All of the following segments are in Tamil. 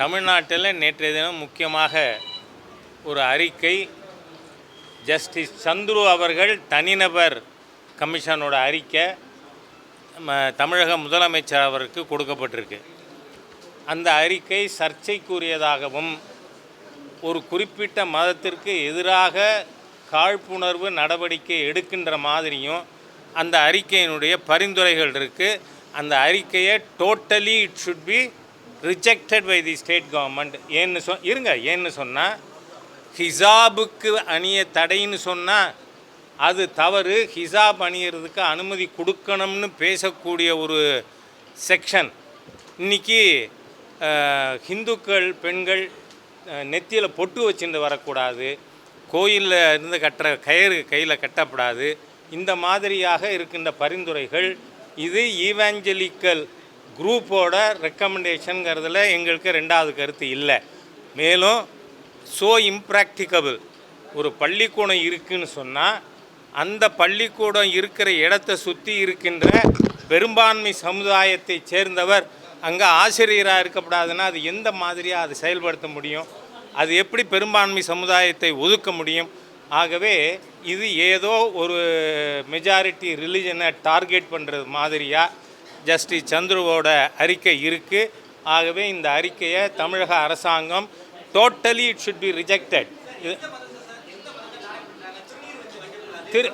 தமிழ்நாட்டில் நேற்றைய தினம் முக்கியமாக ஒரு அறிக்கை ஜஸ்டிஸ் சந்துரு அவர்கள் தனிநபர் கமிஷனோட அறிக்கை நம்ம தமிழக முதலமைச்சர் அவருக்கு கொடுக்கப்பட்டிருக்கு. அந்த அறிக்கை சர்ச்சைக்குரியதாகவும் ஒரு குறிப்பிட்ட மதத்திற்கு எதிராக காழ்ப்புணர்வு நடவடிக்கை எடுக்கின்ற மாதிரியும் அந்த அறிக்கையினுடைய பரிந்துரைகள் இருக்குது அந்த அறிக்கையை totally it should be rejected by the state government ஏன்னு சொ இருங்க ஏன்னு சொன்னால் ஹிசாபுக்கு அணிய தடைன்னு சொன்னால் அது தவறு. ஹிசாப் அணியறதுக்கு அனுமதி கொடுக்கணும்னு பேசக்கூடிய ஒரு செக்ஷன். இன்னைக்கு ஹிந்துக்கள் பெண்கள் நெத்தியில் பொட்டு வச்சுட்டு வரக்கூடாது. கோயிலில் இருந்து கட்டுற கயிறு கையில் கட்டப்படாது. இந்த மாதிரியாக இருக்கின்ற பரிந்துரைகள் இது ஈவாஞ்சலிக்கல் குரூப்போட ரெக்கமெண்டேஷனுங்கிறதுல எங்களுக்கு ரெண்டாவது கருத்து இல்லை. மேலும் ஸோ இம்ப்ராக்டிகபிள் ஒரு பள்ளிக்கூடம் இருக்குன்னு சொன்னால் அந்த பள்ளிக்கூடம் இருக்கிற இடத்தை சுற்றி இருக்கின்ற பெரும்பான்மை சமுதாயத்தை சேர்ந்தவர் அங்கே ஆசிரியராக இருக்கக்கூடாதுன்னா அது எந்த மாதிரியாக அது செயல்படுத்த முடியும்? அது எப்படி பெரும்பான்மை சமுதாயத்தை ஒதுக்க முடியும்? ஆகவே இது ஏதோ ஒரு மெஜாரிட்டி ரிலிஜனை டார்கெட் பண்ணுறது மாதிரியாக ஜஸ்டிஸ் சந்துருவோட அறிக்கை இருக்குது ஆகவே இந்த அறிக்கையை தமிழக அரசாங்கம் totally it should be rejected திரு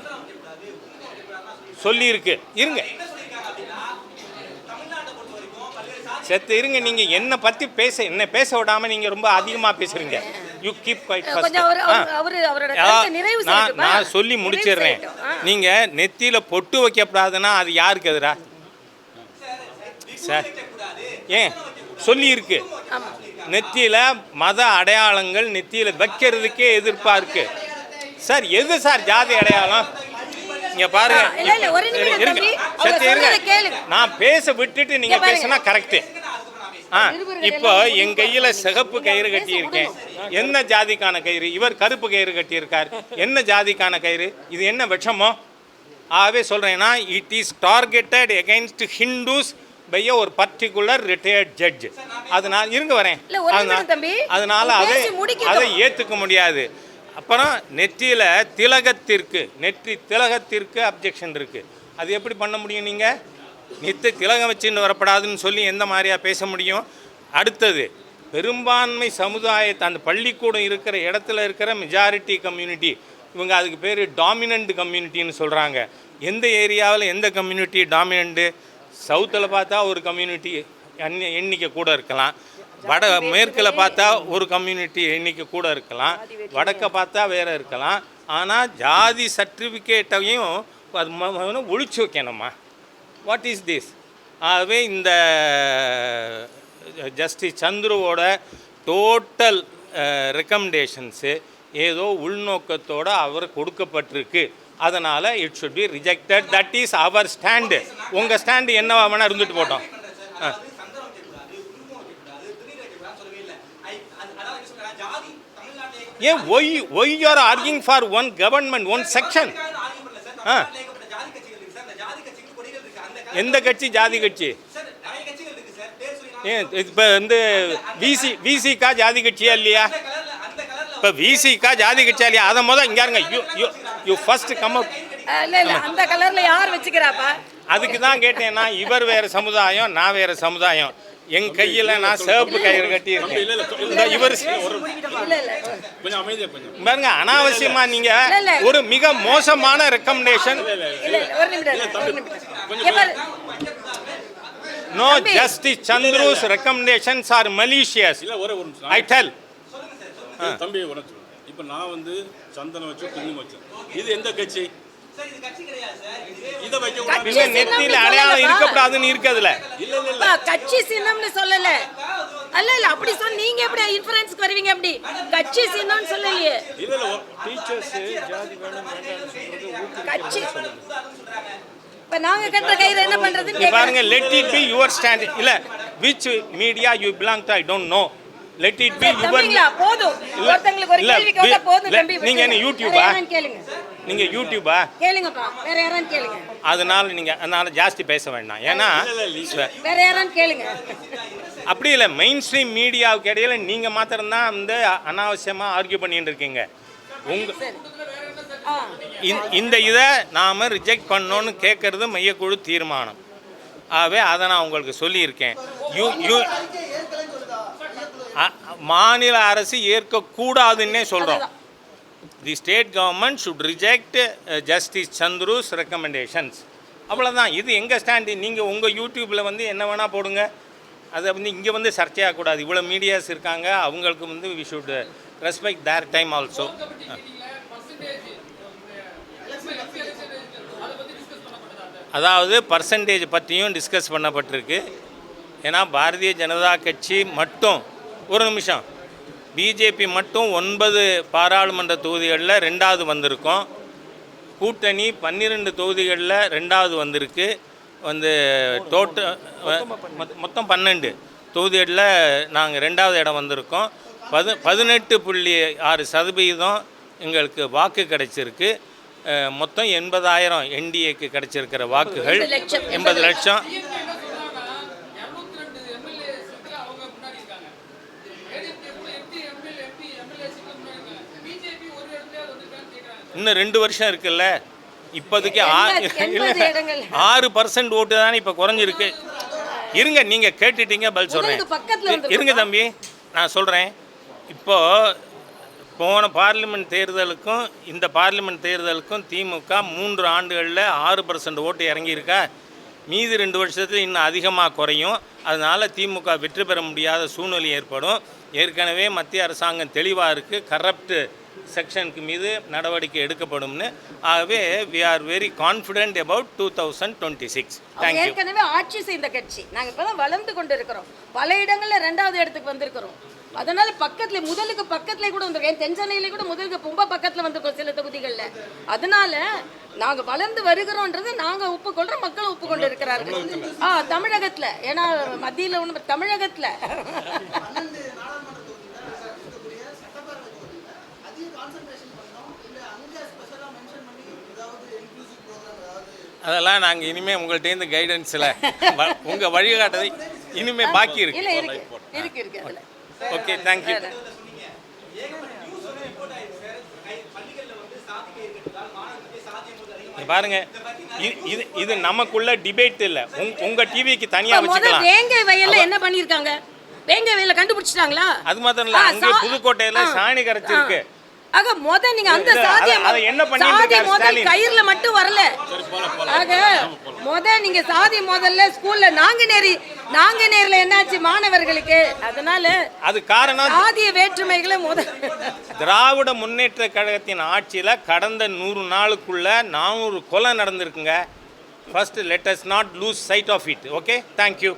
சொல்லியிருக்கு. இருங்க. செத்து இருங்க. நீங்கள் என்னை பற்றி பேச என்ன பேச விடாமல் நீங்கள் ரொம்ப அதிகமாக பேசுகிறீங்க யூ கீப் நான் சொல்லி முடிச்சிடுறேன். நீங்கள் நெத்தியில் பொட்டு வைக்கப்படாதுன்னா அது யாருக்கு எதிரா? சார் ஏன்? சொல்லியிருக்கு. நெத்தியில் மத அடையாளங்கள் நெத்தியில் வைக்கிறதுக்கே எதிர்ப்பாக இருக்கு சார் எது சார் ஜாதி அடையாளம்? இங்க பாருங்க. இருங்க. சத்து இருங்க. நான் பேச விட்டுட்டு நீங்க. பேசினா கரெக்ட் ஆ இப்போ என் கையில சிகப்பு கயிறு கட்டி இருக்கேன் என்ன ஜாதிக்கான கயிறு? இவர் கருப்பு கயிறு கட்டி இருக்கார் என்ன ஜாதிக்கான கயிறு? இது என்ன விஷமோ? ஆகவே சொல்றேன்னா it is targeted against Hindus by ஒரு பர்டிகுலர் ரிட்டையர்ட் ஜட்ஜ் அதனால இருங்க வரேன் அதனால- அதை. அதை ஏற்றுக்க முடியாது அப்புறம் நெற்றியில் திலகத்திற்கு நெற்றி திலகத்திற்கு அப்ஜெக்ஷன் இருக்குது அது எப்படி பண்ண முடியும் நீங்கள் நித்து திலகம் வச்சுன்னு வரப்படாதுன்னு சொல்லி எந்த மாதிரியா பேச முடியும் அடுத்தது பெரும்பான்மை சமுதாயத்தை அந்த பள்ளிக்கூடம் இருக்கிற இடத்துல இருக்கிற மெஜாரிட்டி கம்யூனிட்டி இவங்க அதுக்கு பேர் டாமினண்ட் கம்யூனிட்டின்னு சொல்கிறாங்க எந்த ஏரியாவில் எந்த கம்யூனிட்டி டாமினண்ட்டு சவுத்தில் பார்த்தா ஒரு கம்யூனிட்டி எண்ணிக்கை கூட இருக்கலாம். வட மேற்கில் பார்த்தா ஒரு கம்யூனிட்டி எண்ணிக்கை கூட இருக்கலாம். வடக்க பார்த்தா வேற இருக்கலாம். ஆனால் ஜாதி சர்டிஃபிகேட்டையும் அது ஒழிச்சு வைக்கணுமா? வாட் இஸ் திஸ் ஆகவே இந்த ஜஸ்டிஸ் சந்துருவோட டோட்டல் ரெக்கமெண்டேஷன்ஸு ஏதோ உள்நோக்கத்தோட அவர் கொடுக்கப்பட்டிருக்கு. அதனால் it should be rejected that is our stand உங்கள் ஸ்டாண்டு என்னவா வேணால் இருந்துட்டு போட்டோம். ஆ. ஏன் why why are arguing for one government one section ஆ. எந்த கட்சி? ஜாதி கட்சி. ஏன் இப்போ வந்து விசி விசிக்கா ஜாதி கட்சியா இல்லையா? இப்போ விசிக்கா ஜாதி கட்சியா இல்லையா அதை முதல் இங்கே இருங்க you you you first come up இல்ல இல்ல அந்த கலர்ல யார் வச்சுக்கிறாப்பா? அதுக்கு தான் கேட்டேன்னா இவர் வேற சமுதாயம் நான் வேற சமுதாயம். என் கையில் நான் சிவப்பு கயிறு கட்டி இருக்கேன் இந்த இவர் இல்ல இல்ல கொஞ்சம் அமைதியா கொஞ்சம். பாருங்க அனாவசியமா நீங்க. ஒரு மிக மோசமான recommendation. No. Justice Chandru's recommendations are malicious இல்ல ஒரே ஒரு நிமிஷம். ஐ டெல் நான் தம்பி உனக்கு இப்போ நான் வந்து சந்தனம் வச்சு குங்குமம் வச்சேன் இது எந்த கட்சி? இதை வைக்க கூடாது. நெத்தியில அடையாளம் சொல்லலப்பா. இருக்கக்கூடாதுன்னு இருக்குதுல. இல்ல இல்ல கட்சி சின்னம்னு சொல்லல. அல்ல இல்ல அப்படி சொன்ன நீங்க எப்படி இன்ஃபரன்ஸ்க்கு வருவீங்க அப்படி? கட்சி சின்னம்னு சொல்லலையே. இல்ல இல்ல டீச்சர்ஸ் ஜாதி வேணும் வேண்டாம்னு கட்சி இப்ப நாங்க கட்டுற கயிறு என்ன பண்றதுன்னு பாருங்க. Let it be your stand இல்ல which media you belong to I don't know let it be your போதும். ஒருத்தங்களுக்கு ஒரு கேள்வி கேட்டா போதும் தம்பி நீங்க என்ன. யூடியூபா? கேளுங்க. நீங்க யூடியூபா கேளுங்கப்பா வேற யாரான்னு கேளுங்க. அதனால நீங்க அதனால ஜாஸ்தி பேச வேண்டாம். ஏன்னா வேற யாரான்னு கேளுங்க. அப்படி இல்லை மெயின் ஸ்ட்ரீம் மீடியாவுக்கு இடையில நீங்கள் மாத்திரம்தான் வந்து அனாவசியமாக ஆர்கியூ பண்ணிட்டு இருக்கீங்க ஆ. இந்த- இதை நாம் ரிஜெக்ட் பண்ணோன்னு கேட்குறது மையக்குழு தீர்மானம். ஆகவே அதை நான் உங்களுக்கு சொல்லியிருக்கேன். யூ யூ மாநில அரசு ஏற்கக்கூடாதுன்னே சொல்கிறோம் the state government should reject justice Chandru's recommendations அவ்வளோதான் இது எங்கள் ஸ்டாண்டு நீங்கள் உங்கள் யூடியூப்பில் வந்து என்ன வேணால் போடுங்க. அதை வந்து இங்கே வந்து சர்ச்சையாகக்கூடாது. இவ்வளோ மீடியாஸ் இருக்காங்க. அவங்களுக்கு வந்து we should respect their time also அதாவது பர்சன்டேஜ் பற்றியும் டிஸ்கஸ் பண்ணப்பட்டிருக்கு. ஏன்னா பாரதிய ஜனதா கட்சி மட்டும் ஒரு நிமிஷம். பிஜேபி மட்டும் ஒன்பது பாராளுமன்ற தொகுதிகளில் ரெண்டாவது வந்திருக்கோம். கூட்டணி பன்னிரெண்டு தொகுதிகளில் ரெண்டாவது வந்திருக்கு. வந்து டோட்டல் மொத்தம் பன்னெண்டு தொகுதிகளில் நாங்கள் ரெண்டாவது இடம் வந்திருக்கோம். பது பதினெட்டு புள்ளி ஆறு சதவீதம் எங்களுக்கு வாக்கு கிடைச்சிருக்கு. மொத்தம் எண்பதாயிரம் என்டிஏக்கு கிடைச்சிருக்கிற வாக்குகள். எண்பது லட்சம். இன்னும் ரெண்டு வருஷம் இருக்குல்ல? இப்போதைக்கு. ஆறு பர்சன்ட் ஓட்டு தானே இப்போ குறைஞ்சிருக்கு. இருங்க நீங்கள் கேட்டுட்டீங்க பதில் சொல்கிறேன். இருங்க தம்பி நான் சொல்கிறேன் இப்போ போன பார்லிமெண்ட் தேர்தலுக்கும் இந்த பார்லிமெண்ட் தேர்தலுக்கும் திமுக மூன்று ஆண்டுகளில் ஆறு பர்சன்ட் ஓட்டு இறங்கியிருக்கா. மீதி ரெண்டு வருஷத்தில் இன்னும் அதிகமாக குறையும். அதனால் திமுக வெற்றி பெற முடியாத சூழ்நிலை ஏற்படும். ஏற்கனவே மத்திய அரசாங்கம் தெளிவாக இருக்குது கரப்ட் செக்ஷனுக்கு மீது நடவடிக்கை எடுக்கப்படும்னு. ஆகவே we are very confident about two thousand twenty six thank you ஏற்கனவே ஆட்சி செய்த கட்சி. நாங்க இப்பதான் வளர்ந்து கொண்டு இருக்கிறோம் பல இடங்கள்ல ரெண்டாவது இடத்துக்கு வந்திருக்கிறோம். அதனால பக்கத்துல முதலுக்கு பக்கத்துல கூட வந்திருக்கோம். தென் சென்னையில கூட முதலுக்கு ரொம்ப பக்கத்துல வந்திருக்கோம் சில தொகுதிகள்ல. அதனால நாங்க வளர்ந்து வருகிறோம்ன்றது நாங்க ஒப்புக்கொள்றோம். மக்களும் ஒப்புக்கொண்டு இருக்கிறார்கள் ஆ தமிழகத்துல. ஏன்னா மத்தியில ஒண்ணு தமிழகத்துல. அதெல்லாம் நாங்கள் இனிமேல் உங்கள்கிட்டேருந்து கைடன்ஸில் உங்கள் வழிகாட்டதை இனிமேல் பாக்கி இருக்கு. இருக்கு. இருக்கு இருக்கு. அதுல ஓகே தேங்க்யூ பாருங்க. இது இது நமக்குள்ள டிபேட் இல்லை. உங் உங்கள் டிவிக்கு முத வச்சுக்கலாம். வேங்கை வயல்ல என்ன பண்ணிருக்காங்க? வேங்கை வயல்ல கண்டுபிடிச்சிட்டாங்களா? அது மாத்திரம் இல்லை அங்கே புதுக்கோட்டையில் சாணி கரைச்சிருக்கு. ஆக முத நீங்க அந்த சாதிய அத- அத என்ன பண்ணிட்டு சாதி இருக்காரு முதல்? கயிறுல மட்டும் வரல. ஆக முத நீங்க சாதி முதல்ல ஸ்கூல்ல நாங்குநேரி நாங்குநேரில என்னாச்சு மாணவர்களுக்கு? அதனால அது காரணம் சாதிய வேற்றுமைகளை முத திராவிட முன்னேற்ற கழகத்தின் ஆட்சியில் கடந்த நூறு நாளுக்குள்ள நானூறு கொலை நடந்திருக்குங்க. First let us not lose sight of it okay thank you